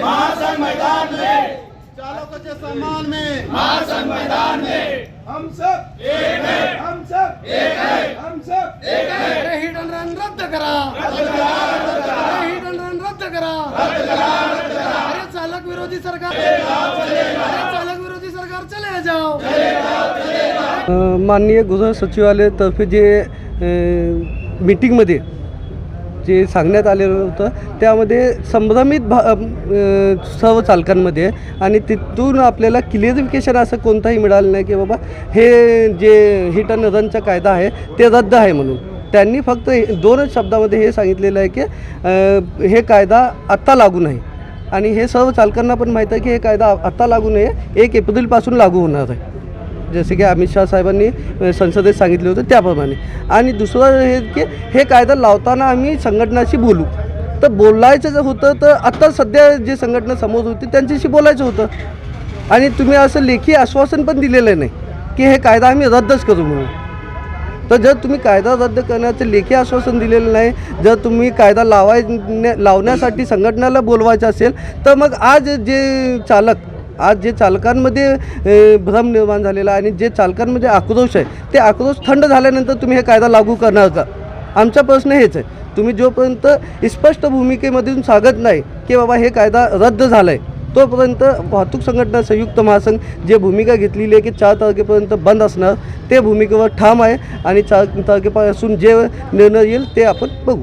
महासंग मैदान में। चालकों के सम्मान में। महासंग मैदान में। हम सब। एक है। हम सब। एक है। हम सब। एक है। अरे हिट रन रद्द करा। अरे हिट रन रद्द करा। अरे चालक विरोधी सरकार। अरे चालक विरोधी सरकार। चले जाओ। माननीय गृह सचिवालयातर्फे जे मीटिंगमध्ये जे सांगण्यात आलेलं होतं त्यामध्ये संभ्रमित भा सर्व चालकांमध्ये आणि तिथून आपल्याला क्लिअरिफिकेशन असं कोणताही मिळालं नाही की बाबा हे जे हिट अँड रनचा कायदा आहे ते रद्द आहे म्हणून. त्यांनी फक्त हे- दोनच शब्दामध्ये हे सांगितलेलं आहे की हे कायदा आत्ता लागू नाही. आणि हे सर्व चालकांना पण माहीत आहे की हे कायदा आत्ता लागू नये एक एप्रिलपासून लागू होणार आहे. जसे की अमित शहा साहेबांनी संसदेत सांगितले होते त्याप्रमाणे. आणि दुसरं हे की हे कायदा लावताना आम्ही संघटनाशी बोलू. तर बोलायचं जर होतं तर आत्ता सध्या जे संघटना समोर होती त्यांच्याशी बोलायचं होतं. आणि तुम्ही असं लेखी आश्वासन पण दिलेलं नाही की हे कायदा आम्ही रद्दच करू म्हणून. तर जर तुम्ही कायदा रद्द करण्याचं लेखी आश्वासन दिलेलं नाही जर तुम्ही कायदा लावाय लावण्यासाठी संघटनाला बोलवायचं असेल तर मग आज जे चालक आज जे चालकांमध्ये भ्रम निर्माण झालेला आहे आणि जे चालकांमध्ये आक्रोश आहे ते आक्रोश थंड झाल्यानंतर तुम्ही हे कायदा लागू करणार का? आमचा प्रश्न हेच आहे. तुम्ही जोपर्यंत स्पष्ट भूमिकेमधून सांगत नाही की बाबा हे कायदा रद्द झाला आहे तोपर्यंत वाहतूक संघटना संयुक्त महासंघ जे भूमिका घेतलेली आहे की चार तारखेपर्यंत बंद असणार ते भूमिकेवर ठाम आहे आणि चार तारखेपासून जे निर्णय येईल ते आपण बघू.